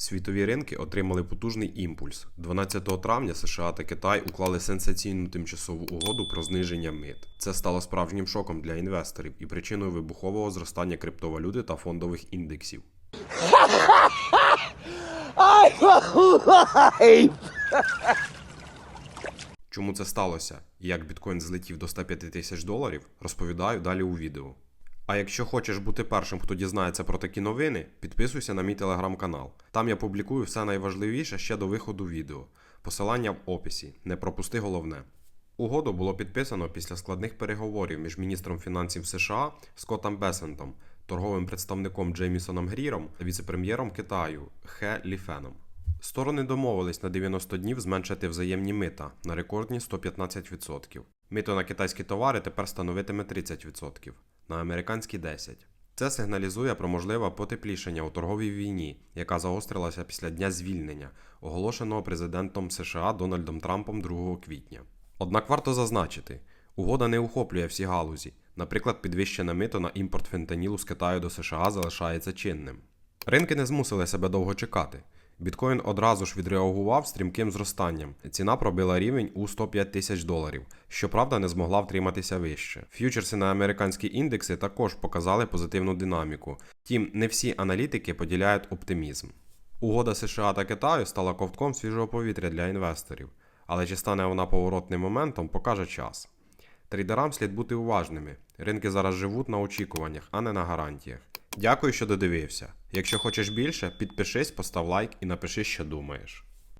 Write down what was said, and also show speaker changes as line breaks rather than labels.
Світові ринки отримали потужний імпульс. 12 травня США та Китай уклали сенсаційну тимчасову угоду про зниження мит. Це стало справжнім шоком для інвесторів і причиною вибухового зростання криптовалюти та фондових індексів. Чому це сталося як біткоін злетів до 105 тисяч доларів, розповідаю далі у відео. А якщо хочеш бути першим, хто дізнається про такі новини, підписуйся на мій телеграм-канал. Там я публікую все найважливіше ще до виходу відео. Посилання в описі. Не пропусти головне. Угоду було підписано після складних переговорів між міністром фінансів США Скоттом Бесентом, торговим представником Джеймісоном Гріром та віцепрем'єром Китаю Хе Ліфеном. Сторони домовились на 90 днів зменшити взаємні мита на рекордні 115%. Мито на китайські товари тепер становитиме 30%, на американські 10%. Це сигналізує про можливе потеплішення у торговій війні, яка загострилася після дня звільнення, оголошеного президентом США Дональдом Трампом 2 квітня. Однак варто зазначити, угода не охоплює всі галузі. Наприклад, підвищене мито на імпорт фентанілу з Китаю до США залишається чинним. Ринки не змусили себе довго чекати. Біткоін одразу ж відреагував стрімким зростанням. Ціна пробила рівень у 105 тисяч доларів, щоправда, не змогла втриматися вище. Ф'ючерси на американські індекси також показали позитивну динаміку. Втім, не всі аналітики поділяють оптимізм. Угода США та Китаю стала ковтком свіжого повітря для інвесторів, але чи стане вона поворотним моментом, покаже час. Трейдерам слід бути уважними. Ринки зараз живуть на очікуваннях, а не на гарантіях. Дякую, що додивився. Якщо хочеш більше, підпишись, постав лайк і напиши, що думаєш.